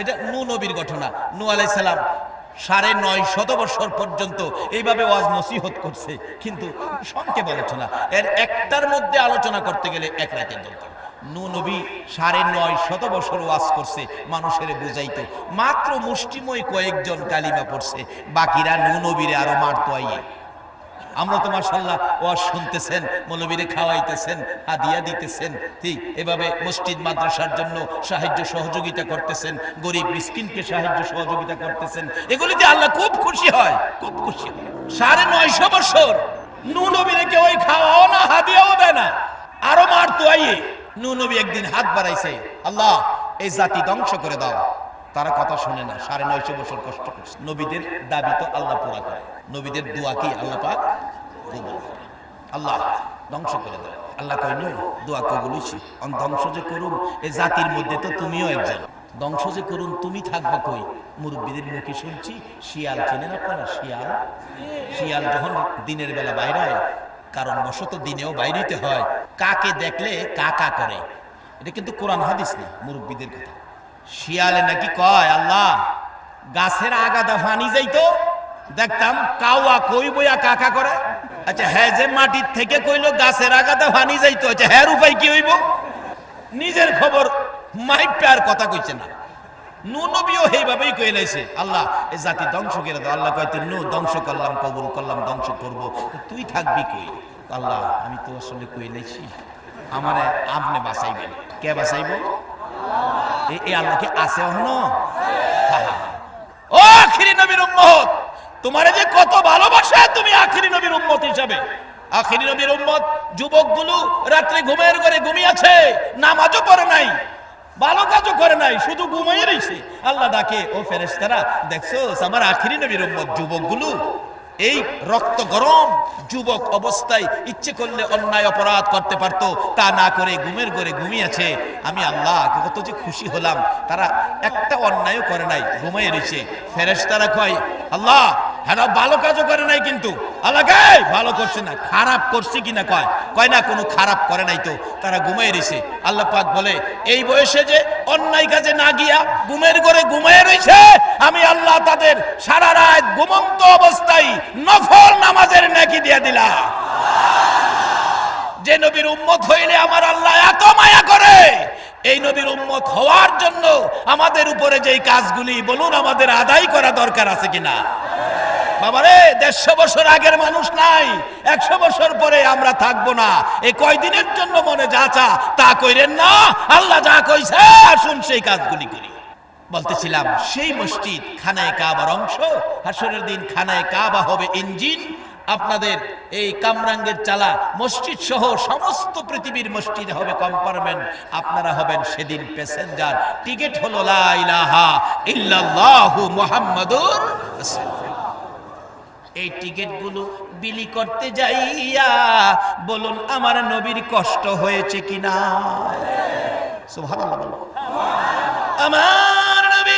এটা নু নবীর ঘটনা। নু আলাইসালাম সাড়ে নয় শত বছর পর্যন্ত এইভাবে ওয়াজ নসিহত করছে। কিন্তু সংক্ষেপ আলোচনা, এর একটার মধ্যে আলোচনা করতে গেলে এক রাতের দরকার। নু নবী সাড়ে নয় শত বছর ওয়াজ করছে, মানুষের বুঝাইতো। মাত্র মুষ্টিময় কয়েকজন কালিমা পড়ছে, বাকিরা নু নবীরে আরও মারতো আইয়ে আমরা তো মার্শাল্লাহ ওয়াজ শুনতেছেন, মৌলবীরে খাওয়াইতেছেন, হাদিয়া দিতেছেন। ঠিক এভাবে মসজিদ, মাদ্রাসার জন্য সাহায্য সহযোগিতা করতেছেন, গরিব মিসকিনকে সাহায্য সহযোগিতা করতেছেন। এগুলিতে আল্লাহ খুব খুশি হয়, খুব খুশি হয়। সাড়ে নয়শো বছর নু নবীরে কেউ ওই খাওয়াও না, হাদিয়াও দেয় না। আরও মারতো আইয়ে, নুনবী একদিন হাত বাড়াইছে, আল্লাহ, এই জাতি ধ্বংস করে দাও। তারা কথা শুনে না। সাড়ে নয়শো বছর কষ্ট করছে। নবীদের দাবি তো আল্লাহ পুরা করে। নবীদের দোয়া কি আল্লাহ পাক আল্লাহ ধ্বংস করে দাও আল্লাহ কয় নু দোয়া কবুলইছি অন ধ্বংস যে করুন, এ জাতির মধ্যে তো তুমিও একজন। ধ্বংস যে করুন, তুমি থাকবে কই? মুরব্বীদের মুখে শুনছি, শিয়াল চেনেন আপনারা? শিয়াল? শিয়াল যখন দিনের বেলা বাইরে হয়, কারণ বশত দিনেও বাইরেতে হয়। কাকে দেখলে কাকা করে? এটা কিন্তু কোরআন হাদিস না, মুরব্বীদের কথা। শিয়ালে নাকি কয়, আল্লাহ, গাছের আগাদা ফানি যাইতো? দেখতাম কাউয়া কই বইয়া কাকা করে? আচ্ছা হ্যাঁ যে মাটির থেকে কইলো গাছের আগাদা ফানি যাইতো আচ্ছা হ্যাঁ উপায় কি হইব? নিজের খবর মাইপে আর কথা কইছে না। নবীও এইভাবেই কয়ে লাইছে, আল্লাহ এই জাতি ধ্বংস করে দাও। আল্লাহ কয়তে নু ধ্বংস করলাম, কবুল করলাম, ধ্বংস করব। তুই থাকবি কই? আল্লাহ, আমি তো আসলে কই লাইছি আমারে আপনি বাঁচাইবেন। কে বাঁচাইব? এই আল্লাহ কি আছে আখিরি নবীর উম্মত, তোমারে যে কত ভালোবাসে তুমি আখিরি নবীর উম্মত হিসাবে। আখিরি নবীর উম্মত, যুবকগুলো রাত্রে ঘুমের ঘরে ঘুমিয়েছে, নামাজও পড়ে নাই, ভালো কাজও করে নাই, শুধু ঘুমাই রইছে। আল্লাহ ডাকে, ও ফেরেশতারা, দেখছ, আমার আখিরি নবীর উম্মত, যুবকগুলো এই রক্ত গরম যুবক অবস্থায় ইচ্ছে করলে অন্যায় অপরাধ করতে পারতো, তা না করে ঘুমের ঘরে ঘুমিয়েছে। আমি আল্লাহ, কত যে খুশি হলাম। তারা একটা অন্যায়ও করে নাই ঘুমাই রয়েছে। ফেরেস তারা কয়, আল্লাহ হ্যাঁ ভালো কাজও করে নাই কিন্তু। কয় ভালো করছে না, খারাপ করছে কিনা কয়? কয় না, কোনো খারাপ করে নাই তো, তারা ঘুমাই রয়েছে। আল্লাহ পাক বলে, এই বয়সে যে অন্যায় কাজে না গিয়া ঘুমের ঘরে ঘুমাই রয়েছে, আমি আল্লাহ তাদের সারা রাত ঘুমন্ত অবস্থায় নফল নামাজের নাকি দিয়া দিলাম। যে নবীর উম্মত হইলে আমার আল্লাহ এত মায়া করে, এই নবীর উম্মত হওয়ার জন্য আমাদের উপরে যেই কাজগুলি বলুন আমাদের আদায় করা দরকার আছে কিনা? বাবারে, দেড়শো বছর আগের মানুষ নাই। একশো বছর পরে আমরা থাকব না। এই কয়দিনের জন্য মনে যা চা, তা কইরেন না। আল্লাহ যা কইছে, আসুন সেই কাজগুলি করি। বলতেছিলাম, সেই মসজিদ খানায় কাবার অংশ, হাসরের দিন খানায় কাবা হবে ইঞ্জিন। আপনাদের এই কামরাঙ্গের চালা, মসজিদ সহ সমস্ত পৃথিবীর মসজিদে হবে কম্পার্টমেন্ট। আপনারা হবেন সেদিন প্যাসেঞ্জার। টিকিট হলো লা ইলাহা ইল্লাল্লাহু মুহাম্মাদুর। এই টিকিটগুলো বিলি করতে যাইয়া বলুন, আমার নবীর কষ্ট হয়েছে কিনা। আমার নবী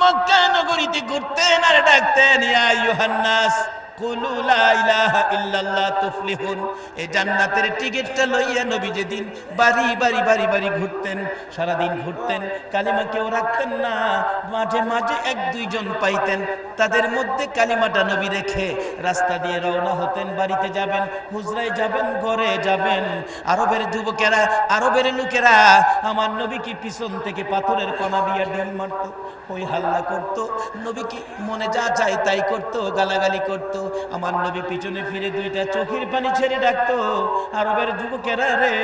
মক্কা নগরীতে ঘুরতেন আর ডাকতেন, ইয়া ইউহান্নাস এই জান্নাতের টিকিটটা লইয়া নবী যেদিন বাড়ি বাড়ি বাড়ি বাড়ি ঘুরতেন, সারাদিন ঘুরতেন, কালিমা কেউ রাখতেন না, মাঝে মাঝে এক দুইজন পাইতেন। তাদের মধ্যে কালিমাটা নবী রেখে রাস্তা দিয়ে রওনা হতেন, বাড়িতে যাবেন, হুজরায় যাবেন, ঘরে যাবেন। আরবের যুবকেরা, আরবের লোকেরা, আমার নবী কি পিছন থেকে পাথরের কণা দিয়ে ডিম মারতো ওই হাল্লা করত? নবী কি মনে যা চাই তাই করত, গালাগালি করত? আমার নবী পিছনে ফিরে দুইটা চোখের পানি ছেড়ে ডাকতো। আরবের যুবকেরা রে,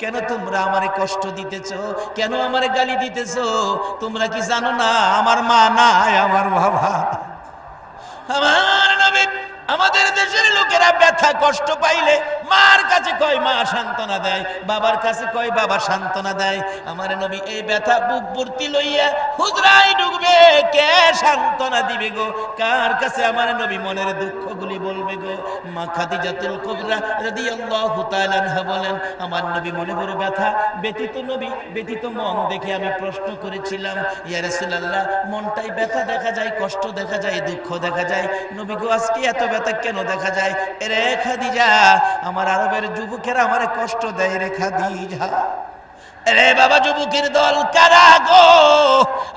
কেন তোমরা আমারে কষ্ট দিতেছ? কেন আমারে গালি দিতেছ? তোমরা কি জানো না, আমার মা নাই, আমার বাবা। আমার নবী আমাদের দেশের লোকেরা ব্যথা, কষ্ট পাইলে মার কাছে কয় মা সান্ত্বনা দেয়, বাবার কাছে কয় বাবা সান্ত্বনা দেয়। আমার নবী এই ব্যথা বুক ভর্তি লইয়া হুজরাই ঢুকবে কে সান্ত্বনা দিবে গো? কার কাছে আমার নবী মনের দুঃখগুলি বলবে গো? মা খাদিজাতুল কুবরা রাদিয়াল্লাহু তাআলা আনহা বলেন, আমার নবী মনে বড় ব্যথা। ব্যতীত নবী, ব্যতীত মন দেখে আমি প্রশ্ন করেছিলাম, ইয়া রাসূলুল্লাহ, মনটাই ব্যথা দেখা যায়, কষ্ট দেখা যায়, দুঃখ দেখা যায়। নবী গো, আজকে এত ব্যথা কেন দেখা যায়? রে খাদিজা, আমার আরবের যুবকেরা আমারে কষ্ট দেয় রে খাদিজা। রে বাবা, যুবকের দল কারা গো?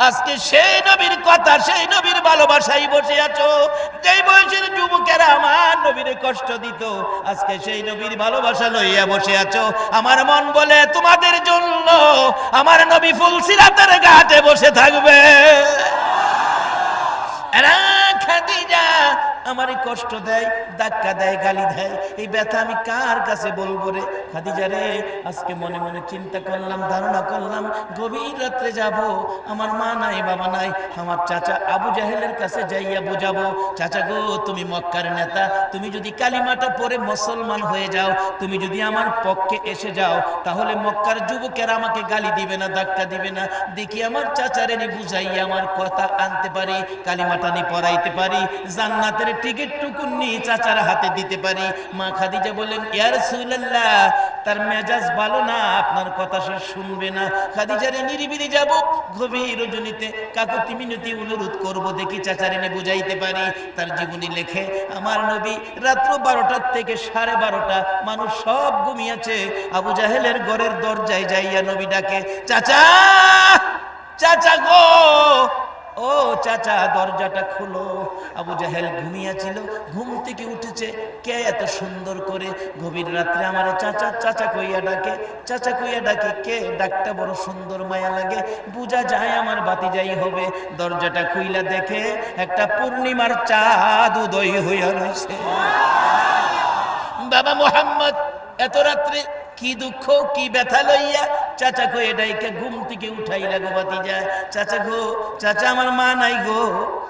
আজকে সেই নবীর কথা, সেই নবীর ভালোবাসাই বসে আছো। যেই বয়সের যুবকেরা আমার নবীর কষ্ট দিত, আজকে সেই নবীর ভালোবাসা লইয়া বসে আছো। আমার মন বলে, তোমাদের জন্য আমার নবী ফুলসিরাতের ঘাটে বসে থাকবে। খাদিজা আমারে কষ্ট দেয়, ধাক্কা দেয়, গালি দেয়। এই ব্যথা আমি কার কাছে বলব রে? খাদিজা রে, আজকে মনে মনে চিন্তা করলাম, ধারণা করলাম, গভীর রাত্রে যাব, আমার মা নাই, বাবা নাই, আমার চাচা আবু জাহেলের কাছে যাইয়া বোঝাবো, চাচা গো, তুমি মক্কার নেতা, তুমি যদি কালিমাটা পরে মুসলমান হয়ে যাও, তুমি যদি আমার পক্ষে এসে যাও, তাহলে মক্কার যুবকেরা আমাকে গালি দিবে না, ধাক্কা দিবে না। দেখি আমার চাচারে বুঝাইয়া আমার কথা আনতে পারি, কালিমাটা নি পড়াইতে পারি, জান্নাতের টিকিট টুকুন নি চাচার হাতে দিতে পারি। মা খাদিজা ইয়ার সুল্লাহ তার মেজাজ ভালো না, আপনার কথা সে শুনবে না। খাদিজারে যাব, গভীর কাকুতি মিনতি অনুরোধ করব, দেখি চাচারে নি বুঝাইতে পারি। তার জীবনী লেখে, আমার নবী রাত্র বারোটার থেকে সাড়ে বারোটা, মানুষ সব ঘুমিয়েছে। আবু জাহেলের ঘরের দরজায় যাইয়া নবী ডাকে, চাচা চাচা গো ও চাচা, দরজাটা খুলো। আবু জাহেল ঘুমিয়েছিল। ঘুম থেকে উঠেছে। কে এত সুন্দর করে গভীর রাত্রে আমার চাচা চাচা কইয়া ডাকে? চাচা কইয়া ডাকে, কে? ডাকটা বড় সুন্দর মায়া লাগে। বুঝা যায় আমার বাতি যাই হবে। দরজাটা খুইলা দেখে একটা পূর্ণিমার চাঁদ উদয় হইয়া রয়েছে বাবা মোহাম্মদ, এত রাত্রে কি দুঃখ, কি ব্যথা লইয়া চাচা গো এটাইকে ঘুম থেকে উঠাইলা গো বাতি যায় চাচা গো, চাচা আমার মা নাই গো,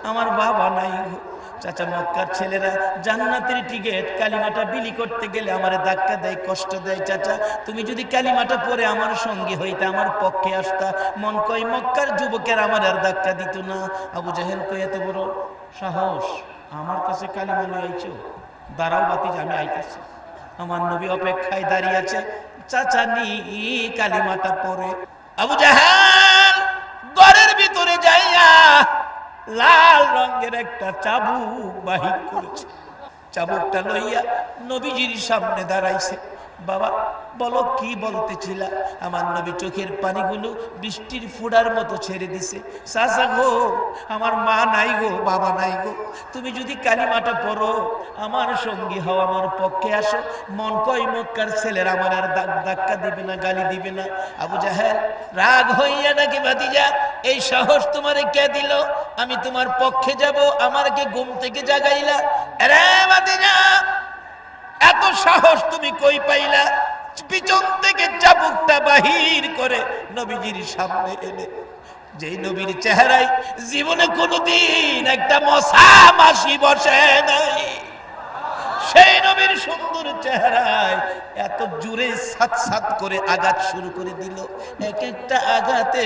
আমার বাবা নাই গো। চাচা মক্কার ছেলেরা জান্নাতের টিকেট, কালিমাটা বিলি করতে গেলে আমার ধাক্কা দেয়, কষ্ট দেয়, চাচা। তুমি যদি কালিমাটা পরে আমার সঙ্গী হইতে, আমার পক্ষে আসতা, মন কই মক্কার যুবকের আমার আর ধাক্কা দিত না। আবু জাহেল কই এত বড় সাহস, আমার কাছে কালিমা লইয়াইছো। দাঁড়াও বাতি আমি আইতেছি। আমার নবী অপেক্ষায় দাঁড়িয়ে আছে। চাচা নি কালিমাটা পরে আবু জাহাল ঘরের ভিতরে যাইয়া লাল রঙের একটা চাবুক বাহির করেছে। চাবুকটা লইয়া নবীজির সামনে দাঁড়াইছে। বাবা, বলো কি বলতেছিলা? আমার নবী চোখের পানিগুলো বৃষ্টির ফুডার মতো ছেড়ে দিছে। সাসা গো, আমার মা নাই গো, বাবা নাই গো। তুমি যদি কালিমাটা পড়ো, আমার সঙ্গী হও, আমার পক্ষে আসো। মন কই মক্কার ছেলের আমার আর দাগ ধাক্কা দিবে না, গালি দিবে না। আবু জাহেল, রাগ হইয়া নাকি ভাতিজা, এই সাহস তোমারে কে দিল? আমি তোমার পক্ষে যাব, আমারকে ঘুম থেকে জাগাইলা। রে ভাতিজা! এত সাহস তুমি কই পাইলা? পিছন থেকে চাবুকটা বাহির করে নবীজির সামনে এনে যে নবীর চেহারায় জীবনে কোনোদিন একটা মশা মাসি বসে নাই। সেই নবীর সুন্দর চেহারায় এত জোরে সাত সাত করে আঘাত শুরু করে দিল। এক একটা আঘাতে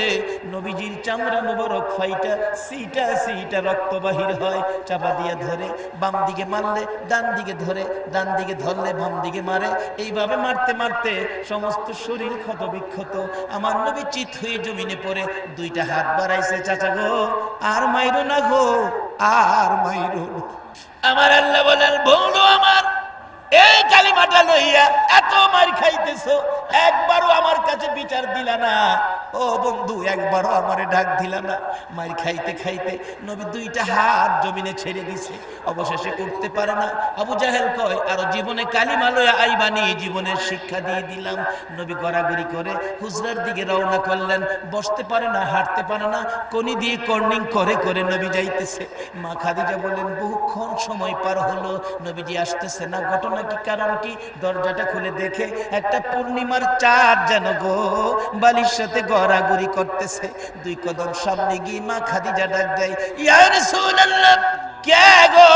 নবীজির চামড়া মুবারক ফাইটা, সিটা সিটা রক্ত বাহির হয়, চাপা দিয়ে ধরে, বাম দিকে মারলে, ডান দিকে ধরে, ডান দিকে ধরলে, বাম দিকে মারে। এইভাবে মারতে মারতে সমস্ত শরীর ক্ষত বিক্ষত আমার নবী চিত হয়ে জমিনে পড়ে দুইটা হাত বাড়াইছে, চাচা গো, আর মাইরো না গো, আর মাইরো না। আমার আল্লাহ বলেন বলো আমার এই কালিমাটা লইয়া এত মার খাইতেছো, একবারও আমার কাছে বিচার দিলা না। ও বন্ধু, একবারও আমারে ডাক দিলা না। মার খাইতে খাইতে নবী দুইটা হাত জমিনে ছেড়ে দিছে। অবশেষে উঠতে পারে না। আবু জাহেল কয়, আরও জীবনে কালিমা লইয়া আইবানি জীবনের শিক্ষা দিয়ে দিলাম। নবী গড়াগড়ি করে হুজরার দিকে রওনা করলেন। বসতে পারে না, হাঁটতে পারে না। কোনি দিয়ে কর্নিং করে করে নবী যাইতেছে। মা খাদিজা বলেন বহুক্ষণ সময় পার হলো। নবীজি আসতেছে না, ঘটনা কি কারণ কি? দরজাটা খুলে দেখে একটা পূর্ণিমার চাঁদ যেন গো, বালির সাথে গড়াগড়ি করতেছে। দুই কদম সামনে গিয়ে মা খাদিজা ডাক দেয়, ইয়া রাসূলুল্লাহ, কে গো?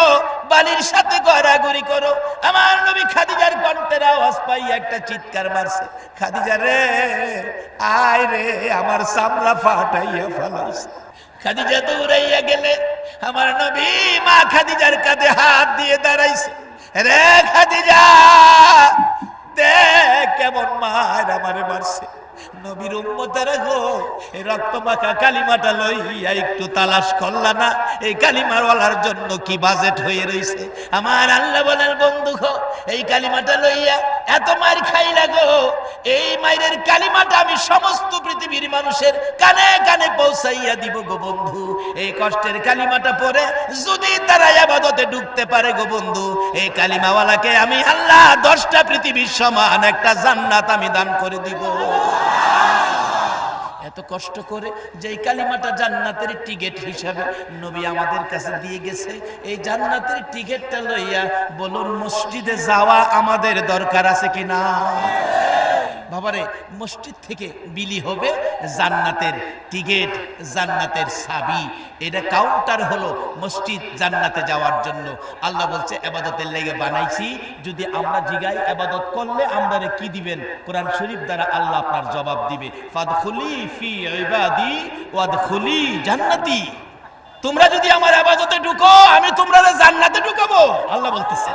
বালির সাথে গড়াগড়ি করো। আমার নবী খাদিজার কণ্ঠের আওয়াজ পাই একটা চিৎকার মারছে। খাদিজা রে, আয় রে, আমার সামলা ফাটাইয়া ফেলাইছে। খাদিজা দৌড়াইয়া গেলে আমার নবী মা খাদিজার কাঁধে হাত দিয়ে দাঁড়াইছে। রে খাদিজা দেখ কেমন মার আমারে মারছে। নবীর গো কালিমাটা লইয়া একটু তালাশ না? এই জন্য কি বাজেট হয়ে রইছে? আমার আল্লাহ বন্ধু গো, এই কালিমাটা লইয়া এত মার এই মায়ের কালিমাটা আমি সমস্ত পৃথিবীর মানুষের কানে কানে পৌঁছাইয়া দিব গো বন্ধু। এই কষ্টের কালিমাটা পরে যদি তারা আবাদতে ঢুকতে পারে গো বন্ধু, এই কালিমাওয়ালাকে আমি আল্লাহ দশটা পৃথিবীর সমান একটা জান্নাত আমি দান করে দিব। এত কষ্ট করে যে কালিমাটা জান্নাতের টিকিট হিসাবে নবী আমাদের কাছে দিয়ে গেছে, এই জান্নাতের টিকিটটা লইয়া বলুন, মসজিদে যাওয়া আমাদের দরকার আছে কিনা? বাবারে, মসজিদ থেকে বিলি হবে জান্নাতের টিকিট, জান্নাতের সাবি এটা কাউন্টার হলো মসজিদ জান্নাতে যাওয়ার জন্য। আল্লাহ বলছে, এবাদতের লেগে বানাইছি। যদি আমরা জিগাই এবাদত করলে আমরা কি দিবেন? কোরআন শরীফ দ্বারা আল্লাহ আপনার জবাব দিবে ফি জান্নাতি। তোমরা যদি আমার আবাদতে ঢুকো, আমি তোমরা জান্নাতে ঢুকাবো। আল্লাহ বলতেছে।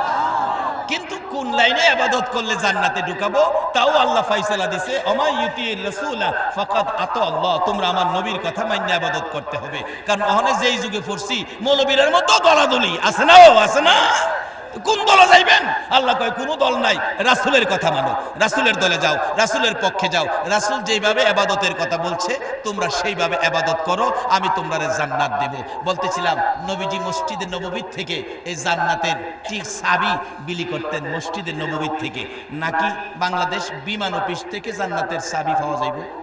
কিন্তু কোন লাইনে আবাদত করলে জান্নাতে ঢুকাবো? তাও আল্লাহ ফাইসালা দিছে অমা ইউতি রসুলা ফকাত আত আল্লাহ। তোমরা আমার নবীর কথা মান্য আবাদত করতে হবে। কারণ অহনে যেই যুগে পড়ছি মৌলবীরের মতো দলাদলি আছে না আছে না? কোন দলে যাইবেন? আল্লাহ কয়, কোনো দল নাই। রাসূলের কথা মানো। রাসূলের দলে যাও, রাসূলের পক্ষে যাও। রাসূল যেইভাবে আবাদতের কথা বলছে, তোমরা সেইভাবে আবাদত করো, আমি তোমরা জান্নাত দেব। বলতেছিলাম, নবীজি মসজিদে নববীর থেকে এই জান্নাতের ঠিক সাবি বিলি করতেন মসজিদে নববীর থেকে। নাকি বাংলাদেশ বিমান অফিস থেকে জান্নাতের সাবি পাওয়া যাইবে?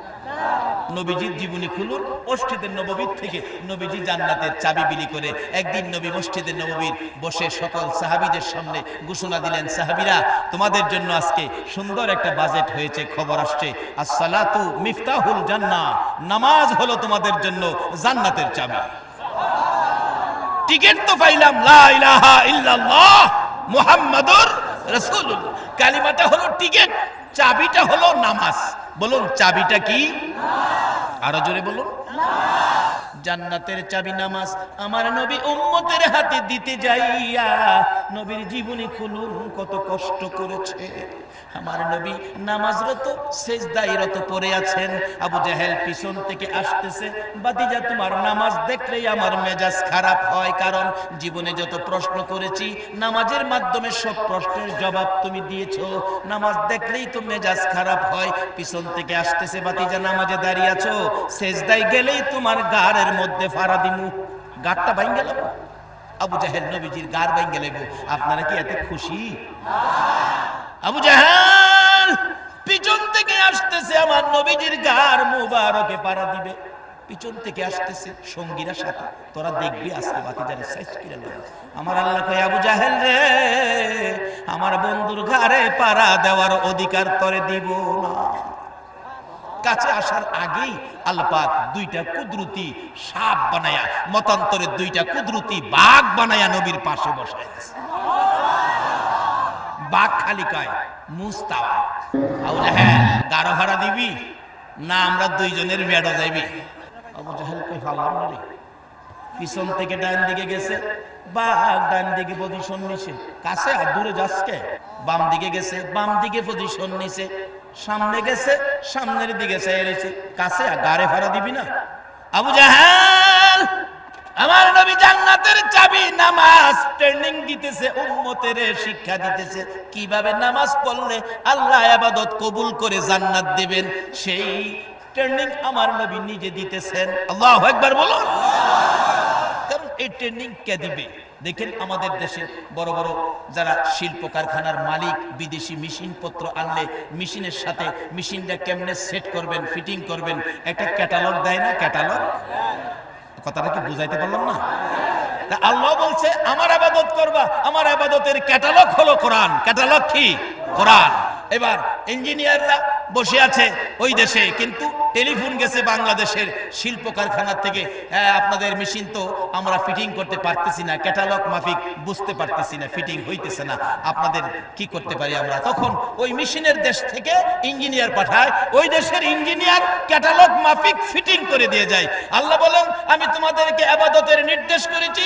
নবীজির জীবনী খুলুন, মসজিদের নববীর থেকে নবীজি জান্নাতের চাবি বিলি করে একদিন নবী মসজিদের নববীর বসে সকল সাহাবীদের সামনে ঘোষণা দিলেন, সাহাবীরা, তোমাদের জন্য আজকে সুন্দর একটা বাজেট হয়েছে, খবর আসছে। আসসালাতু মিফতাহুল জান্নাহ, নামাজ হলো তোমাদের জন্য জান্নাতের চাবি। টিকিট তো পাইলাম, লা ইলাহা ইল্লাল্লাহ মুহাম্মাদুর কালিমাটা হলো টিকিট। চাবিটা হলো নামাজ। বলুন, চাবিটা কি? আরও জোরে বলুন। জান্নাতের চাবি নামাজ, আমার নবী উম্মতের হাতে দিতে যাইয়া নবীর জীবনী খুলুন কত কষ্ট করেছে। আমার নবী নামাজরত সেজদাইরত পড়ে আছেন। আবু জাহেল পিছন থেকে আসতেছে বাদিজা তোমার নামাজ দেখলেই আমার মেজাজ খারাপ হয়, কারণ জীবনে যত প্রশ্ন করেছি, নামাজের মাধ্যমে সব প্রশ্নের জবাব তুমি দিয়েছ। নামাজ দেখলেই তো মেজাজ খারাপ হয়। পিছন থেকে আসতেছে, বাতিজা নামাজে দাঁড়িয়ে আছো। সেজদাই গেলেই তোমার গাড়ের মধ্যে ফাড়া দিমু। গাড়টা বাইন গেল। আবু জাহেল নবীজির গার বাইন গেলে আপনারা কি এতে খুশি? আবু জাহাল, পিছন থেকে আসতেছে আমার নবীজির গার মুবারকে পাড়া দিবে। পিছন থেকে আসতেছে সঙ্গীরা সাথে। তোরা দেখবি আজকে বাতি জানি সাইজ আমার আল্লাহ কয়, আবু জাহেল রে, আমার বন্ধুর ঘরে পাড়া দেওয়ার অধিকার তরে দিব না। কাছে আসার আগেই আল্লাপাক দুইটা কুদরতি সাপ বানায়া, মতান্তরে দুইটা কুদরতি বাঘ বানায়া নবীর পাশে বসায় বাঘ খালি কয়, মুস্তাওয়া। আবু জাহেল গারো ভাড়া দিবি না আমরা দুইজনের বেড়া যাইবি? আবু রে। পিছন থেকে ডান দিকে গেছে, বাঘ ডান দিকে পজিশন নিছে। কাছে আর দূরে যাচ্ছে বাম দিকে গেছে, বাম দিকে পজিশন নিছে। সামনে গেছে, সামনের দিকে চাই রয়েছে। কাছে গাড়ে ভাড়া দিবি না। আবু জাহাল, আমার নবী জান্নাতের চাবি নামাজ ট্রেনিং দিতেছে, উম্মতের শিক্ষা দিতেছে। কীভাবে নামাজ পড়লে আল্লাহ আবাদত কবুল করে জান্নাত দেবেন? সেই ট্রেনিং আমার নবী নিজে দিতেছেন। আল্লাহ একবার বলুন। কারণ এই ট্রেনিং কে দিবে? দেখেন আমাদের দেশে বড় বড় যারা শিল্প কারখানার মালিক, বিদেশি মেশিন পত্র আনলে মেশিনের সাথে মেশিনটা কেমনে সেট করবেন ফিটিং করবেন, একটা ক্যাটালগ দেয় না ক্যাটালগ কথাটা কি বুঝাইতে পারলাম না? আল্লাহ বলছে, আমার আবাদত করবা, আমার আবাদতের ক্যাটালগ হলো কোরআন। ক্যাটালগ কি? কোরআন। এবার ইঞ্জিনিয়াররা বসে আছে ওই দেশে, কিন্তু টেলিফোন গেছে বাংলাদেশের শিল্প কারখানা থেকে। হ্যাঁ, আপনাদের মেশিন তো আমরা ফিটিং করতে পারতেছি না ক্যাটালগ মাফিক বুঝতে পারতেছি না ফিটিং হইতেছে না। আপনাদের কি করতে পারি আমরা? তখন ওই মেশিনের দেশ থেকে ইঞ্জিনিয়ার পাঠায় ওই দেশের ইঞ্জিনিয়ার ক্যাটালগ মাফিক ফিটিং করে দিয়ে যায়। আল্লাহ বলেন আমি তোমাদেরকে আবাদতের নির্দেশ করেছি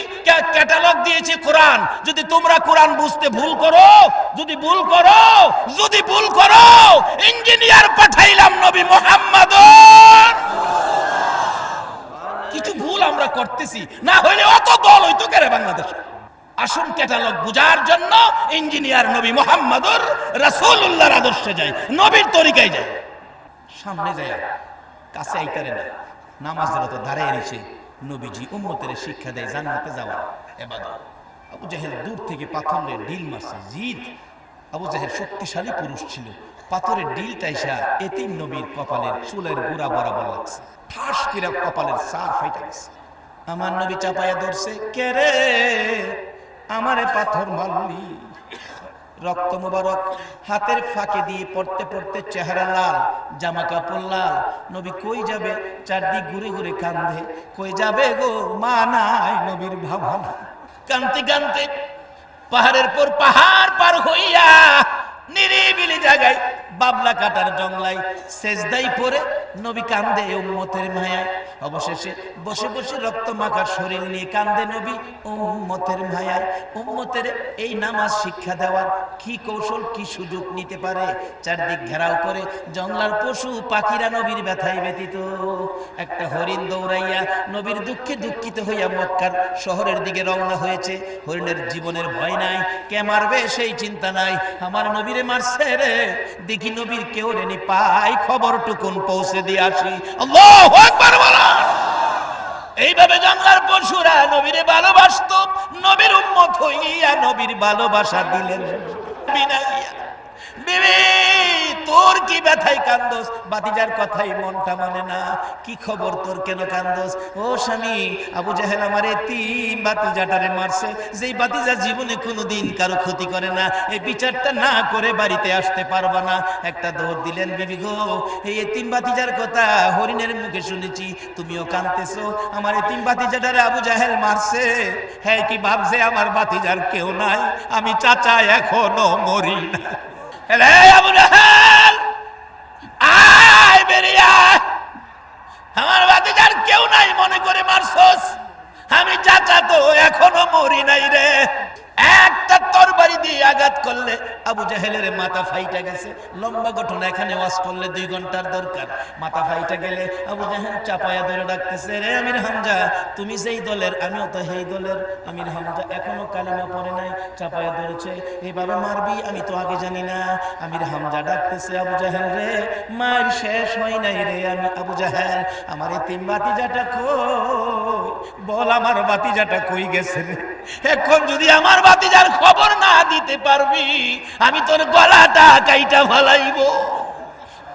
ক্যাটালগ দিয়েছি কোরআন। যদি তোমরা কোরআন বুঝতে ভুল করো যদি ভুল করো যদি ভুল করো ইঞ্জিনিয়ার পাঠাইলাম নবী মোহাম্মদ কিছু ভুল আমরা করতেছি। না হইলে অত দল হইতো কেন বাংলাদেশে? আসল ক্যাটালগ বুঝার জন্য ইঞ্জিনিয়ার নবী মোহাম্মদুর রাসূলুল্লাহর আদর্শে যায় নবীর তরিকায় যায় সামনে যায় কাছে আইতারে না নবীজি উম্মতের শিক্ষা দেয় জান্নাতে যাওয়া। আবু দূর থেকে পাথরের ডিল মারছে, জিদ। আবু শক্তিশালী পুরুষ ছিল। পাথরের ডিল এসা এতিম নবীর কপালের চুলের গুড়া বরাবর লাগছে। ঠাস কিরা কপালের সার ফাইটা গেছে। আমার নবী চাপায়া ধরছে, কে রে? আমারে পাথর মারলি? রক্ত মুবারক, হাতের ফাঁকে দিয়ে পড়তে পড়তে চেহারা লাল, জামা কাপড় লাল। নবী কই যাবে? চারদিক ঘুরে ঘুরে কান্দে। কই যাবে গো? মা নাই নবীর ভাবনা কানতে কানতে পাহাড়ের পর পাহাড় পার হইয়া নিরিবিলি জায়গায় বাবলা কাটার জংলাই সেজদাই পরে নবী কান্দে উম্মতের মায়ায়। অবশেষে বসে বসে রক্ত মাখার শরীর নিয়ে কান্দে নবী উম্মতের মায়ায়। উম্মতের এই নামাজ শিক্ষা দেওয়ার কি কৌশল, কি সুযোগ নিতে পারে? চারদিক ঘেরাও করে জংলার পশু পাখিরা নবীর ব্যথায় ব্যতীত একটা হরিণ দৌড়াইয়া নবীর দুঃখে দুঃখিত হইয়া মক্কার শহরের দিকে রওনা হয়েছে। হরিণের জীবনের ভয় নাই। কে মারবে সেই চিন্তা নাই। আমার নবীরে মারছে রে। দেখি নবীর কেউ রেনি পাই খবর টুকুন পৌঁছে দিয়ে আসি এইভাবে জঙ্গলার পশুরা নবীরে ভালোবাসত নবীর উন্মত হইয়া নবীর ভালোবাসা দিলেন। বিনাইয়া তোর কি ব্যথাই কান্দোস? বাতিজার কথাই মনটা মানে না। কি খবর তোর কেন কান্দোস? ও স্বামী, আবু জাহেল আমার তিন বাতিজাটারে মারছে। বাতিজা জীবনে কোনোদিন কারও ক্ষতি করে না, এই বিচারটা না করে বাড়িতে আসতে না। একটা দৌড় দিলেন বিবি গো। এই তিন বাতিজার কথা হরিণের মুখে শুনেছি, তুমিও কানতেছো। আমার তিন বাতিজাটারে আবু জাহেল মারছে। হ্যাঁ কি ভাবছে? আমার বাতিজার কেউ নাই। আমি চাচা এখনও মরি না। আয় বেরিয়ে। আমার বাতিজার কেউ নাই, মনে করে মারছস আমি চাচা তো এখনও মরি নাই রে। একটা তরবারি দিয়ে আঘাত করলে আবু জাহেলের মাথা ফাইটা গেছে। লম্বা ঘটনা এখানে ওয়াজ করলে দুই ঘণ্টার দরকার। মাথা ফাইটা গেলে আবু জাহেল চাপায়া ধরে ডাকতেছে, রে আমির হামজা, তুমি যেই দলের, আমিও তো সেই দলের। আমির হামজা এখনও কালিমা পড়ে নাই, চাপায়া ধরেছে এইভাবে মারবি, আমি তো আগে জানি না। আমির হামজা ডাকতেছে, আবু জাহেল রে, মার শেষ হয় নাই রে আমি, আবু জাহেল, আমার এই তিন বাতিজাটা কই? বল, আমার বাতিজাটা কই গেছে রে? এখন যদি আমার বাতিজার খবর না দিতে পারবি, আমি তোর গলাটা কাইটা ফালাইবো।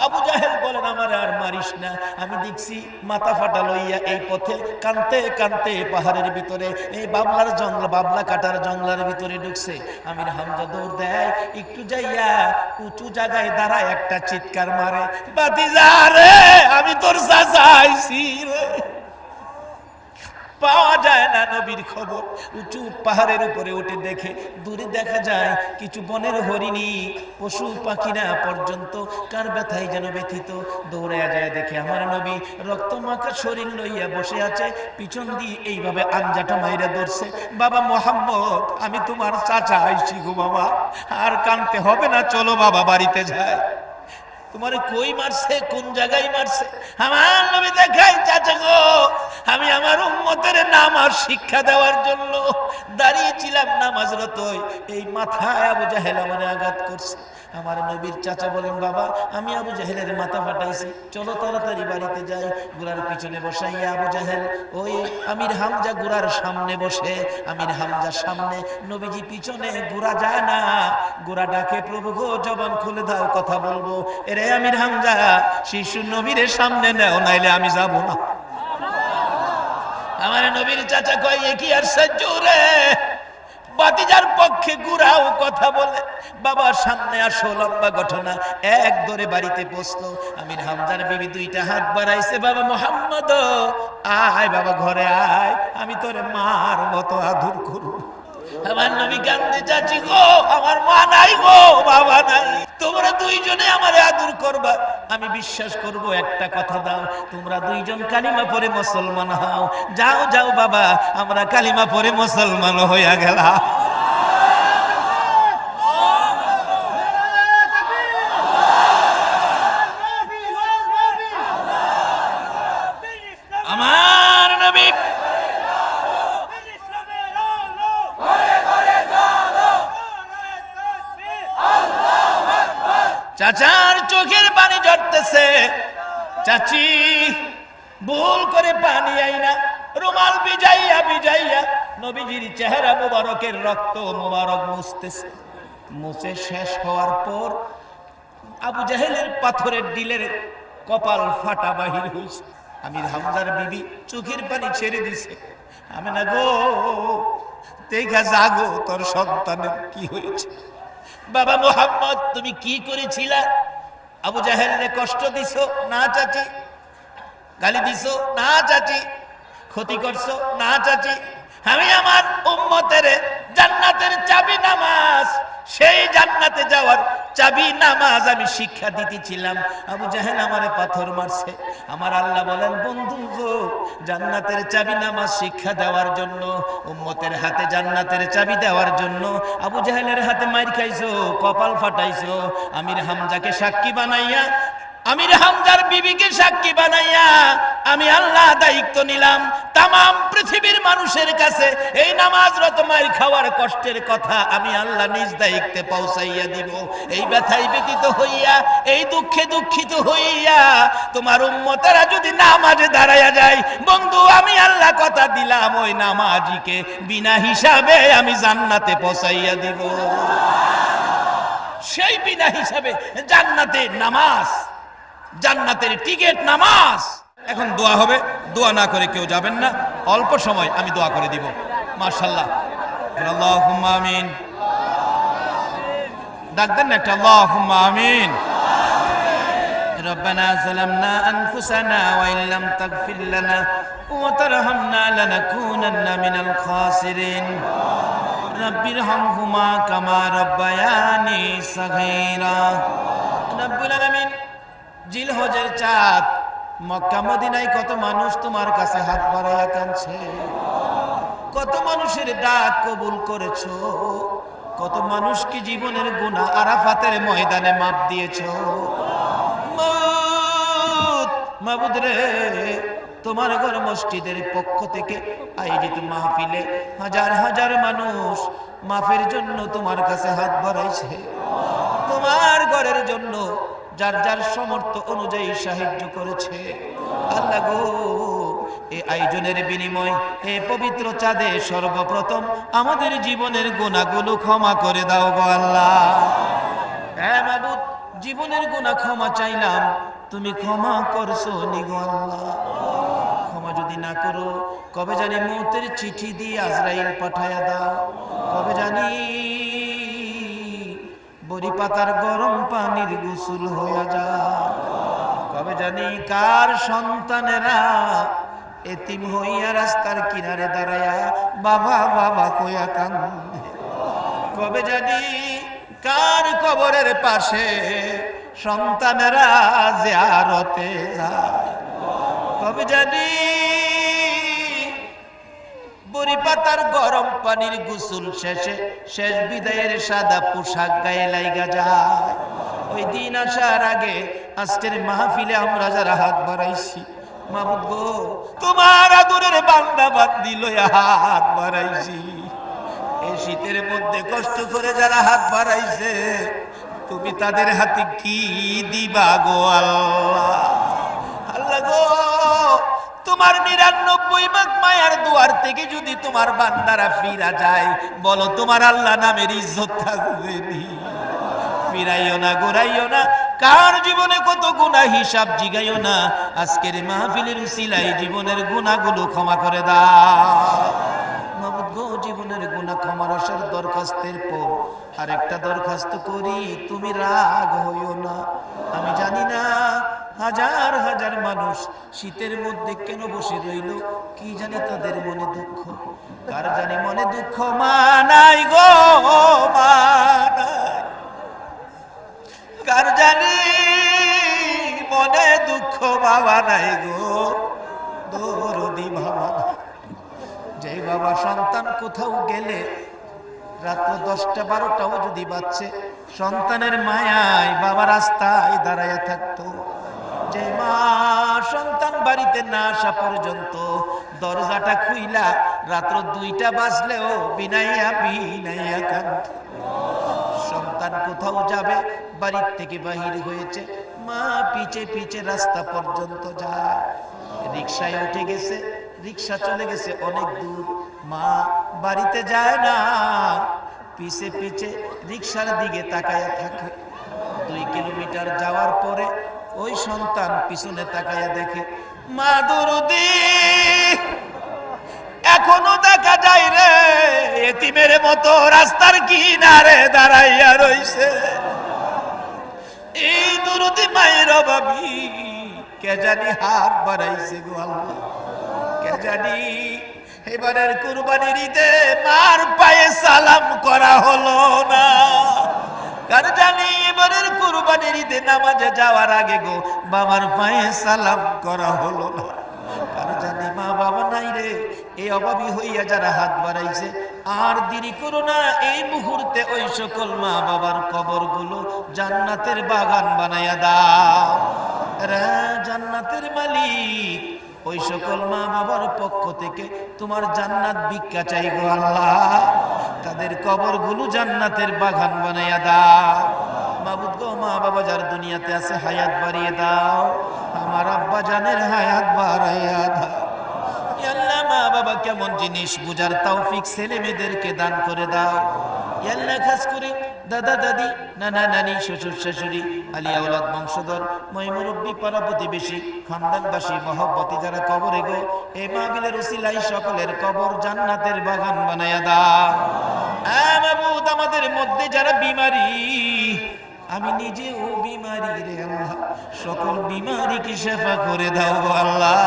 আবু জাহেল বলেন, আমার আর মারিস না। আমি দেখছি মাথা ফাটা লইয়া এই পথে কানতে কানতে পাহাড়ের ভিতরে, এই বাবলার জঙ্গল, বাবলা কাটার জঙ্গলের ভিতরে ঢুকছে। আমির হামজা দৌড় দেয়, একটু যাইয়া উঁচু জায়গায় দাঁড়ায় একটা চিৎকার মারে, বাতিজা রে, আমি তোর চাচা আইছি রে। পাওয়া যায় না নবীর খবর। উঁচু পাহাড়ের উপরে উঠে দেখে দূরে দেখা যায় কিছু বনের হরিণী, পশু পাখিরা পর্যন্ত কার ব্যথায় যেন ব্যথিত। দৌড়ে যায় দেখে আমার নবী রক্ত মাখা শরীর লইয়া বসে আছে, পিছন দিয়ে এইভাবে আঞ্জাটা মাইরা ধরছে, বাবা মোহাম্মদ, আমি তোমার চাচা, আইছি গো বাবা, আর কানতে হবে না, চলো বাবা বাড়িতে যায় তোমার কই মারছে, কোন জায়গায় মারছে? আমার নবী দেখাই, চাচা গো নামাজ শিক্ষা দেওয়ার জন্য দাঁড়িয়েছিলাম নামাজরত এই মাথায় আবু জাহেল আমার আঘাত করছে। আমার নবীর চাচা বলেন, বাবা, আমি আবু জাহেলের মাথা ফাটাইছি। চলো তাড়াতাড়ি বাড়িতে যাই। গুড়ার পিছনে বসাইয়া আবু জাহেল, ওই আমির হামজা গুড়ার সামনে বসে, আমির হামজার সামনে। নবীজি, পিছনে গুড়া যায় না। গুড়া ডাকে, প্রভু গো, জবান খুলে দাও, কথা বলব। এরে আমির হামজা, শিশু নবীরের সামনে নেও, নাইলে আমি যাব না। আমার নবীর চাচা কয়, এ কি আর সহ্য রে? বাতিজার পক্ষে গুড়াও কথা বলে বাবার সামনে আসো, লম্বা ঘটনা। এক দরে বাড়িতে বসল। আমির হামজার বিবি দুইটা হাত বাড়াইছে, বাবা মোহাম্মদ, আয়, বাবা, ঘরে আয়। আমি তোরে মার মতো আদর করব। আমার নবী কান্দে, চাচি গো, আমার মা নাই গো, বাবা নাই। তোমরা দুইজনে আমার আদর করবা। আমি বিশ্বাস করব, একটা কথা দাও, তোমরা দুইজন কালিমা পরে মুসলমান হও। যাও যাও বাবা, আমরা কালিমা পরে মুসলমান হইয়া গেলাম আমার নবী চাচার চোখের পানি ঝরতেছে চাচি ভুল করে পানি আইনা রুমাল বিজাইয়া বিজাইয়া নবীজির চেহারা মুবারকের রক্ত, মুবারক মুছতেছে। মুছে শেষ হওয়ার পর আবু জাহেলের পাথরের ডিলের কপাল ফাটা বাহির হয়েছে আমির হামজার বিবি চোখের পানি ছেড়ে দিছে। আমি না গো, দেখা জাগো তোর সন্তানের কি হয়েছে। বাবা মোহাম্মদ, তুমি কি করেছিলা? আবু জাহেলরে কষ্ট দিছো না চাচি? গালি দিছো না চাচি? ক্ষতি করছ না চাচি? আমি আমার উম্মতের জান্নাতের চাবি নামাজ, সেই জান্নাতে যাওয়ার চাবি নামাজ আমি শিক্ষা দিতেছিলাম। আবু জাহেল আমারে পাথর মারছে। আমার আল্লাহ বলেন, বন্ধু গো, জান্নাতের চাবি নামাজ শিক্ষা দেওয়ার জন্য, উম্মতের হাতে জান্নাতের চাবি দেওয়ার জন্য আবু জাহেলের হাতে মাইর খাইছো, কপাল ফাটাইছো। আমির হামজাকে সাক্ষী বানাইয়া আমির হামজার বিবিকে সাক্ষী বানাইয়া আমি আল্লাহ দায়িত্ব নিলাম। তামাম পৃথিবীর মানুষের কাছে এই নামাজ মায়ের খাওয়ার কষ্টের কথা আমি আল্লাহ নিজ দায়িত্বে পৌঁছাইয়া দিব। এই ব্যথায় ব্যতীত হইয়া, এই দুঃখে দুঃখিত হইয়া তোমার উম্মতেরা যদি নামাজে দাঁড়াইয়া যায়, বন্ধু, আমি আল্লাহ কথা দিলাম, ওই নামাজিকে বিনা হিসাবে আমি জান্নাতে পৌঁছাইয়া দিব। সেই বিনা হিসাবে জান্নাতে নামাজ জান্নাতের টিকিট নামাজ এখন দোয়া হবে দোয়া না করে কেউ যাবেন না অল্প সময় আমি দোয়া করে দিব মার্শাল্লাহ আল্লাহুম্মা আমিন ডাক দেন না একটা আল্লাহুম্মা আমিন ربنا ظلمنا أنفسنا وإن لم تغفر لنا وترحمنا لنكونن من الخاسرين رب ارحمهما كما ربياني صغيرا رب العالمين জিল হজের চাঁদ মক্কা মদিনায় কত মানুষ তোমার কাছে হাত বাড়াইয়া কাঁদছে। কত মানুষের ডাক কবুল করেছ। কত মানুষ কি জীবনের গুণা আরাফাতের ময়দানে মাপ দিয়েছ। মাবুদ, তোমার ঘর মসজিদের পক্ষ থেকে আয়োজিত মাহফিলে হাজার হাজার মানুষ মাফের জন্য তোমার কাছে হাত বাড়াইছে। তোমার ঘরের জন্য যার যার সমর্থ অনুযায়ী সাহায্য করেছে। আল্লাহ গো এই আয়োজনের বিনিময়, এ পবিত্র চাঁদে সর্বপ্রথম আমাদের জীবনের গোনাগুলো ক্ষমা করে দাও গো আল্লাহ। হ্যাঁ মাবুদ, জীবনের গোনা ক্ষমা চাইলাম, তুমি ক্ষমা করছ নিগো আল্লাহ। ক্ষমা যদি না করো, কবে জানি মৌতের চিঠি দিয়ে আজরাইল পাঠায়া দাও। কবে জানি বড়ি পাতার গরম পানির গোসল হইয়া যায়। কবে জানি কার সন্তানেরা এতিম হইয়া রাস্তার কিনারে দাঁড়ায়া বাবা বাবা কইয়া কান্দে। কবে জানি কার কবরের পাশে সন্তানেরা জিয়ারতে যায়। কবে জানি বড়ি পাতার গরম পানির গোসল শেষে, শেষ বিদায়ের সাদা পোশাক গায়ে লাইগা যায়। ওই দিন আসার আগে আজকের মাহফিলে আমরা যারা হাত বাড়াইছি মাহমুদ গো, তোমার আদরের বান্দা বান্দি লইয়া হাত বাড়াইছি। এই শীতের মধ্যে কষ্ট করে যারা হাত বাড়াইছে, তুমি তাদের হাতে কি দিবা গো আল্লাহ? আল্লাহ গো তোমার নিরানব্বই ভাগ মায়ার দুয়ার থেকে যদি তোমার বান্দারা ফিরা যায়, বলো তোমার আল্লাহ নামের ইজ্জত থাকবে ফিরাইও না গোড়াইও না, কার জীবনে কত গুণা হিসাব জিগাইও না। আজকের মাহফিলের উসিলাই জীবনের গুণাগুলো ক্ষমা করে দাও। জীবনের গুণা ক্ষমার আসার দরখাস্তের পর আরেকটা দরখাস্ত করি, তুমি রাগ হইও না। আমি জানি না হাজার হাজার মানুষ শীতের মধ্যে কেন বসে রইল? কি জানি তাদের মনে দুঃখ। কার জানি মনে দুঃখ? মানাই গো কার জানি মনে দুঃখ? বাবা নাই গো, দরদি বাবা যে বাবা সন্তান কোথাও গেলে রাত্র দশটা বারোটাও যদি বাচ্চে সন্তানের মায়ায় বাবা রাস্তায় দাঁড়াইয়া থাকতো। যে মা সন্তান বাড়িতে না আসা পর্যন্ত দরজাটা খুইলা রাত্র দুইটা বাজলেও বিনাইয়া বিনাইয়া সন্তান সন্তান কোথাও যাবে, বাড়ির থেকে বাহির হয়েছে। মা পিছে পিছে রাস্তা পর্যন্ত যায়। রিক্সায় উঠে গেছে রিক্সা চলে গেছে অনেক দূর। মা বাড়িতে যায় না, পিছে পিছে রিক্সার দিকে তাকায়া থাকে। দুই কিলোমিটার যাওয়ার পরে ওই সন্তান পিছনে তাকায়া দেখে, মা এখনও দেখা যায় রে, এতিমের মতো রাস্তার কিনারে দাঁড়াইয়া রইছে। এই দুরুদি মায়ের ভাবি কে জানি হাত বাড়াইছে গো আল্লাহ। কে জানি এবারের কুরবানির ঈদে মার পায়ে সালাম করা হলো না। কার জানি এবারের কুরবানির ঈদে নামাজে যাওয়ার আগে গো, বাবার পায়ে সালাম করা হলো না। কার জানি মা বাবা নাই রে এই অভাবী হইয়া যারা হাত বাড়াইছে, আর দেরি করো না, এই মুহূর্তে ওই সকল মা বাবার কবরগুলো জান্নাতের বাগান বানাইয়া দাও। রে জান্নাতের মালিক, ওই সকল মা বাবার পক্ষ থেকে তোমার জান্নাত ভিক্ষা চাই গো আল্লাহ। তাদের কবরগুলো জান্নাতের বাগান বানাইয়া দাও। মাবুদ গো, মা বাবা যার দুনিয়াতে আছে, হায়াত বাড়িয়ে দাও। আমার আব্বা জানের হায়াত বাড়াইয়া দাও। মা বাবা কেমন জিনিস বুঝার তৌফিক ছেলে মেয়েদেরকে দান করে দাও। আল্লাহ খাস করে দাদা দাদি নানা নানি, শ্বশুর শাশুড়ি আলিয়া ওলাদ বংশধর মই মুরব্বী পাড়া প্রতিবেশী, খানদানবাসী, মহব্বতি যারা কবরে গো, এ মাহবিলের উসিলাই সকলের কবর জান্নাতের বাগান বানায়া দা আমাদের মধ্যে যারা বিমারি আমি নিজেও বিমারি রে আল্লাহ। সকল বিমারিকে সেফা করে দাও গো আল্লাহ।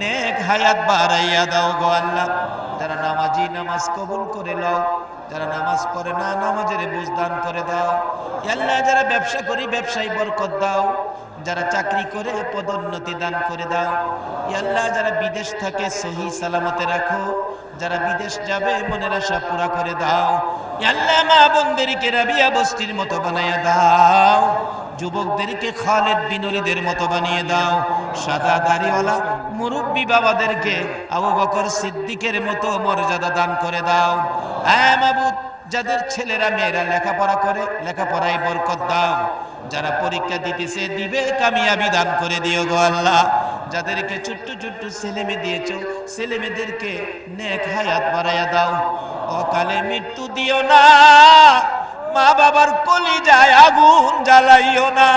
নেক হায়াত বাড়াইয়া দাও গো আল্লাহ। যারা নামাজি নামাজ কবুল করে লও যারা নামাজ পড়ে না, নামাজের বুঝদান করে দাও। আল্লাহ, যারা ব্যবসা করি, ব্যবসায় বরকত দাও। যারা চাকরি করে, পদোন্নতি দান করে দাও। ইয়া আল্লাহ, যারা বিদেশ থাকে, সহি সালামতে রাখো। যারা বিদেশ যাবে, মনের আশা পুরা করে দাও। ইয়া আল্লাহ, মা বোনদেরকে রাবিয়া বস্তির মতো বানাইয়া দাও। যুবকদেরকে খালেদ বিনরীদের মতো বানিয়ে দাও। সাদা দাড়িওয়ালা মুরব্বী বাবাদেরকে আবু বকর সিদ্দিকের মতো মর্যাদা দান করে দাও। হ্যাঁ মাবুদ যাদের ছেলেরা, মেয়েরা লেখাপড়া করে, লেখাপড়ায় বরকত দাও। যারা পরীক্ষা দিতেছে, দিবে, কামিয়াবি দান করে দিও গো আল্লাহ। যাদেরকে ছোট্ট ছোট্ট ছেলে মেয়ে দিয়েছ, ছেলে মেয়েদেরকে নেক হায়াত বাড়াইয়া দাও। অকালে মৃত্যু দিও না মা বাবার কলি যায় আগুন জ্বালাইও না।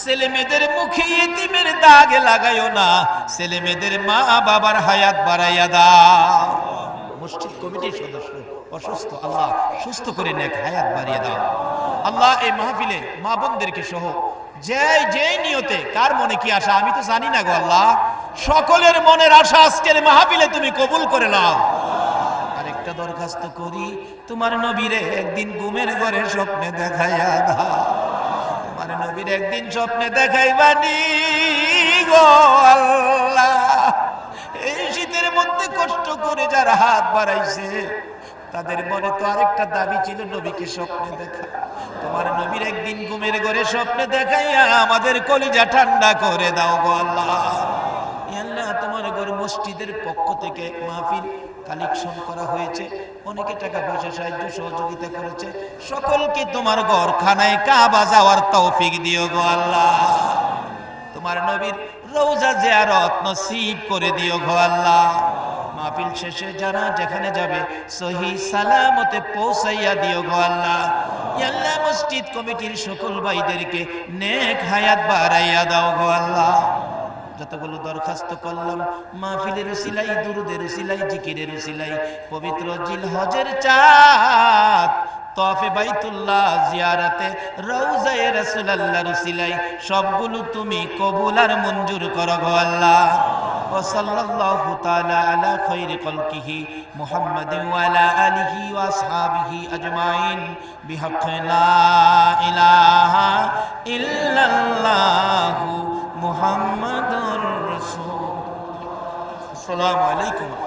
ছেলে মেয়েদের মুখে এতিমের দাগ লাগাইও না, ছেলে মেয়েদের মা বাবার হায়াত বাড়াইয়া দাও। মসজিদ কমিটির সদস্য। অসুস্থ, আল্লাহ, সুস্থ করে নেক হায়াত বাড়িয়ে দাও। আল্লাহ এই মাহফিলে মা বোনদেরকে সহ যে যে নিয়তে কার মনে কি আশা, আমি তো জানি না গো আল্লাহ। সকলের মনের আশা আজকের মাহফিলে তুমি কবুল করে নাও। আরেকটা দরখাস্ত করি, তোমার নবীরে একদিন ঘুমের ঘরে স্বপ্নে দেখাইয়া দাও। তোমার নবীর একদিন স্বপ্নে দেখাইবানি গো আল্লাহ। কষ্ট করে যারা হাত বাড়াইছে, তাদের মনে তো আরেকটা দাবি ছিল, নবীকে স্বপ্নে দেখা। তোমার নবীর একদিন ঘুমের ঘরে স্বপ্নে দেখাইয়া আমাদের কলিজা ঠান্ডা করে দাও গো আল্লাহ। তোমার ঘর মসজিদের পক্ষ থেকে মাহফিল কালেকশন করা হয়েছে। অনেকে টাকা পয়সা সাহায্য সহযোগিতা করেছে। সকলকে তোমার ঘর খানায় কাবা যাওয়ার তৌফিক দিও গো আল্লাহ। তোমার নবীর রোজা জিয়ারত নসিব করে দিও গো আল্লাহ। মাহফিল শেষে যারা যেখানে যাবে, সহি সালামতে পৌঁছাইয়া দিও গো আল্লাহ। আল্লাহ মসজিদ কমিটির সকল ভাইদেরকে নেক হায়াত বাড়াইয়া দাও গো আল্লাহ। যতগুলো দরখাস্ত করলাম মাহফিলের সিলাই দুরুদের সিলাই জিকিরের উসিলাই পবিত্র জিল হজের চাঁদ তফে বাইতুল্লাহ জিয়ারাতে রৌজায়ে রাসূলুল্লাহর উসিলাই সবগুলো তুমি কবুল আর মঞ্জুর করো গো আল্লাহ। وصلى الله تعالى على خير خلقه محمد وعلى آله وأصحابه أجمعين بحق لا إله إلا الله محمد رسول السلام عليكم.